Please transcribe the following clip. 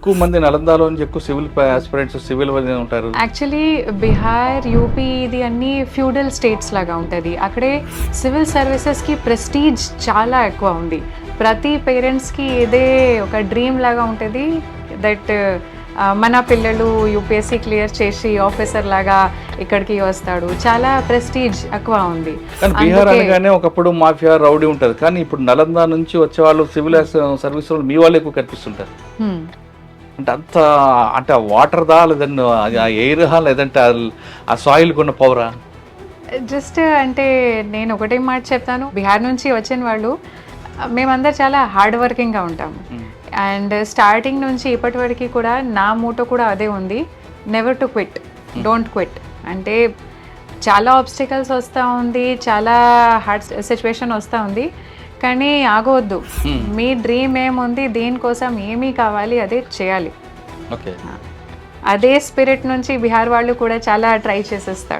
ఎక్కువ మంది నలందాలో ఎక్కువ సివిల్ ఆస్పిరెంట్స్ సివిల్ ఉంటారు. యాక్చువల్లీ బీహార్ యూపీ ఇది అన్ని ఫ్యూడల్ స్టేట్స్ లాగా ఉంటుంది. అక్కడే సివిల్ సర్వీసెస్కి ప్రెస్టీజ్ చాలా ఎక్కువ ఉంది. ప్రతి పేరెంట్స్కి ఇదే ఒక డ్రీమ్ లాగా ఉంటుంది దట్ మన పిల్లలు యూపీఎస్సీ క్లియర్ చేసి ఆఫీసర్ లాగా ఇక్కడికి వస్తాడు. చాలా ప్రెస్టీజ్ ఎక్కువ ఉంది. బీహార్ అనగానే ఒకప్పుడు మాఫియా రౌడీ ఉంటుంది. కానీ ఇప్పుడు నలంద నుంచి వచ్చే వాళ్ళు సివిల్ సర్వీస్ మీ వాళ్ళు ఎక్కువ కనిపిస్తుంటారు. అంటే అంత అంటే ఆ వాటర్ దా లేదంటే ఆ ఎయిర్ హా లేదంటే ఆ- ఆ సాయిల్ కొన్న పవరా జస్ట్ అంటే నేను ఒకటే మాట చెప్తాను. బీహార్ నుంచి వచ్చిన వాళ్ళు మేమందరు చాలా హార్డ్ వర్కింగ్గా ఉంటాము అండ్ స్టార్టింగ్ నుంచి ఇప్పటి వరకు కూడా నా మూటో కూడా అదే ఉంది. Never to quit don't quit అంటే చాలా ఆబ్స్టికల్స్ వస్తూ ఉంది చాలా హార్డ్ సిచ్యువేషన్ వస్తూ ఉంది. కానీ ఆగవద్దు మీ డ్రీమ్ ఏముంది? దీనికోసం ఏమీ కావాలి? అదే చేయాలి. అదే స్పిరిట్ నుంచి బీహార్ వాళ్ళు కూడా చాలా ట్రై చేసేస్తారు.